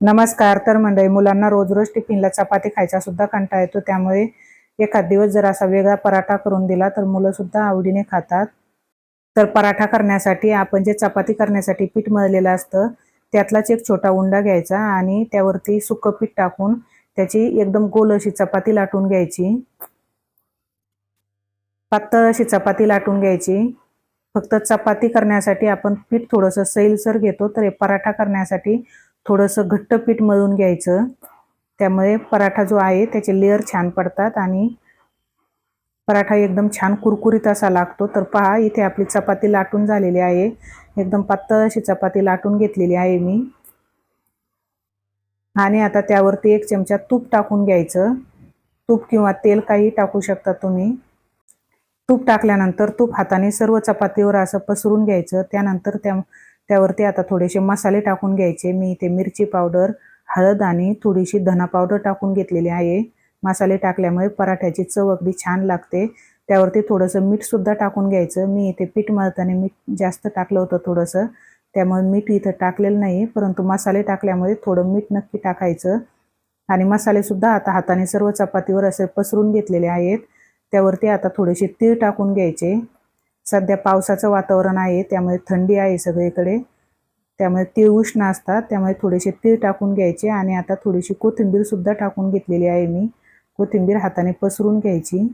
नमस्कार तर मंडळी मुलांना रोज रोज टिफिनला चपाती खायचा सुद्धा कंटाळा येतो. त्यामुळे एखाद दिवस जर असा वेगळा पराठा करून दिला तर मुलं सुद्धा आवडीने खातात. तर पराठा करण्यासाठी आपण जे चपाती करण्यासाठी पीठ मळलेलं असतं त्यातलाच एक छोटा उंडा घ्यायचा आणि त्यावरती सुकं पीठ टाकून त्याची एकदम गोल अशी चपाती लाटून घ्यायची. पातळ अशी चपाती लाटून घ्यायची. फक्त चपाती करण्यासाठी आपण पीठ थोडंसं सैलसर घेतो तर हे पराठा करण्यासाठी थोडंसं घट्ट पीठ मळून घ्यायचं. त्यामुळे पराठा जो आहे त्याचे लेअर छान पडतात आणि पराठा एकदम छान कुरकुरीत असा लागतो. तर पहा इथे आपली चपाती लाटून झालेली आहे. एकदम पातळ अशी चपाती लाटून घेतलेली आहे मी. आणि आता त्यावरती एक चमचा तूप टाकून घ्यायचं. तूप किंवा तेल काही टाकू शकता तुम्ही. तूप टाकल्यानंतर तूप हाताने सर्व चपातीवर असं पसरून घ्यायचं. त्यानंतर त्या त्यावरती आता थोडेसे मसाले टाकून घ्यायचे. मी इथे मिरची पावडर हळद आणि थोडीशी धना पावडर टाकून घेतलेली आहे. मसाले टाकल्यामुळे पराठ्याची चव अगदी छान लागते. त्यावरती थोडंसं मीठसुद्धा टाकून घ्यायचं. मी इथे पीठ मळताना मीठ जास्त टाकलं होतं थोडंसं. त्यामुळे मीठ इथं टाकलेलं नाही परंतु मसाले टाकल्यामुळे थोडं मीठ नक्की टाकायचं. आणि मसालेसुद्धा आता हाताने सर्व चपातीवर असे पसरून घेतलेले आहेत. त्यावरती आता थोडेसे तीळ टाकून घ्यायचे. सध्या पावसाचं वातावरण आहे त्यामुळे थंडी आहे सगळीकडे. त्यामुळे तीळ उष्ण असतात त्यामुळे थोडेसे तीळ टाकून घ्यायचे आणि आता थोडीशी कोथिंबीरसुद्धा टाकून घेतलेली आहे मी. कोथिंबीर हाताने पसरून घ्यायची.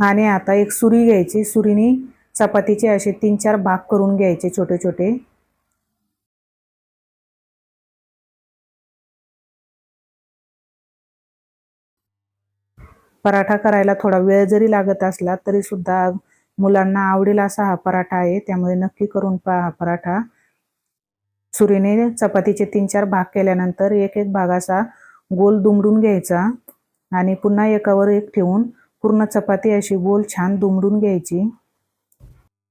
आणि आता एक सुरी घ्यायची. सुरीने चपातीचे असे तीन चार भाग करून घ्यायचे छोटे छोटे पराठा करायला थोडा वेळ जरी लागत असला तरी सुद्धा मुलांना आवडेल असा हा पराठा आहे. त्यामुळे नक्की करून पहा हा पराठा. सुरीने चपातीचे तीन चार भाग केल्यानंतर एक एक भाग असा गोल दुमडून घ्यायचा आणि पुन्हा एकावर एक ठेवून पूर्ण चपाती अशी गोल छान दुमडून घ्यायची.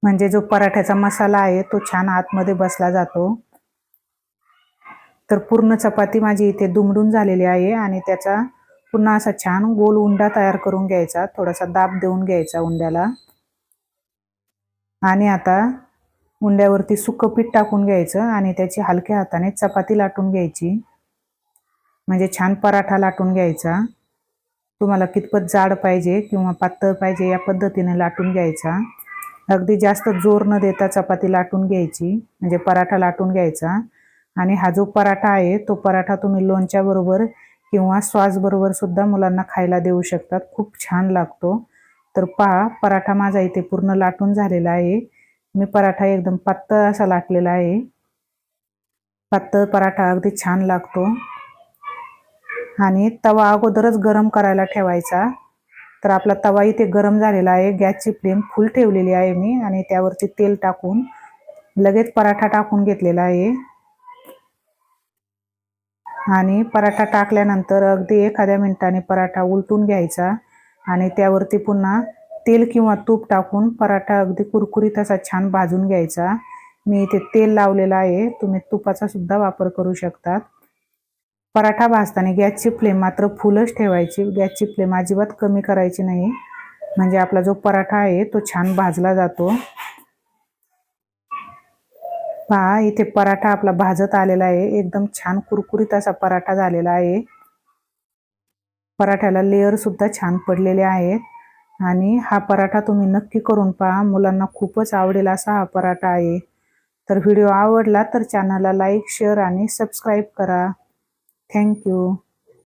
म्हणजे जो पराठ्याचा मसाला आहे तो छान आतमध्ये बसला जातो. तर पूर्ण चपाती माझी इथे दुमडून झालेली आहे आणि त्याचा पुन्हा असा छान गोल उंडा तयार करून घ्यायचा. थोडासा दाब देऊन घ्यायचा उंड्याला. आणि आता उंड्यावरती सुकं पीठ टाकून घ्यायचं आणि त्याची हलक्या हाताने चपाती लाटून घ्यायची. म्हणजे छान पराठा लाटून घ्यायचा. तुम्हाला कितपत जाड पाहिजे किंवा पातळ पाहिजे या पद्धतीने लाटून घ्यायचा. अगदी जास्त जोर न देता चपाती लाटून घ्यायची. म्हणजे पराठा लाटून घ्यायचा. आणि हा जो पराठा आहे तो पराठा तुम्ही लोणच्याबरोबर किंवा सॉसबरोबर सुद्धा मुलांना खायला देऊ शकतात. खूप छान लागतो. तर पहा पराठा माझा इथे पूर्ण लाटून झालेला आहे. मी पराठा एकदम पातळ असा लाटलेला आहे. पातळ पराठा अगदी छान लागतो. आणि तवा अगोदरच गरम करायला ठेवायचा. तर आपला तवा इथे गरम झालेला आहे. गॅसची फ्लेम फुल ठेवलेली आहे मी आणि त्यावरती तेल टाकून लगेच पराठा टाकून घेतलेला आहे. आणि पराठा टाकल्यानंतर अगदी एखाद्या मिनिटाने पराठा उलटून घ्यायचा आणि त्यावरती पुन्हा तेल किंवा तूप टाकून पराठा अगदी कुरकुरीत असा छान भाजून घ्यायचा. मी इथे तेल लावलेलं आहे. तुम्ही तुपाचा सुद्धा वापर करू शकतात. पराठा भाजताना गॅसची फ्लेम मात्र फुलच ठेवायची. गॅसची फ्लेम अजिबात कमी करायची नाही. म्हणजे आपला जो पराठा आहे तो छान भाजला जातो. पहा इथे पराठा आपला भाजत आलेला आहे. एकदम छान कुरकुरीत असा पराठा झालेला आहे. पराठ्याला लेअर सुद्धा छान पडलेले आहेत आणि हा पराठा तुम्ही नक्की करून पहा. मुलांना खूपच आवडेल असा हा पराठा आहे. तर व्हिडिओ आवडला तर चॅनलला लाईक शेअर आणि सबस्क्राईब करा. Thank you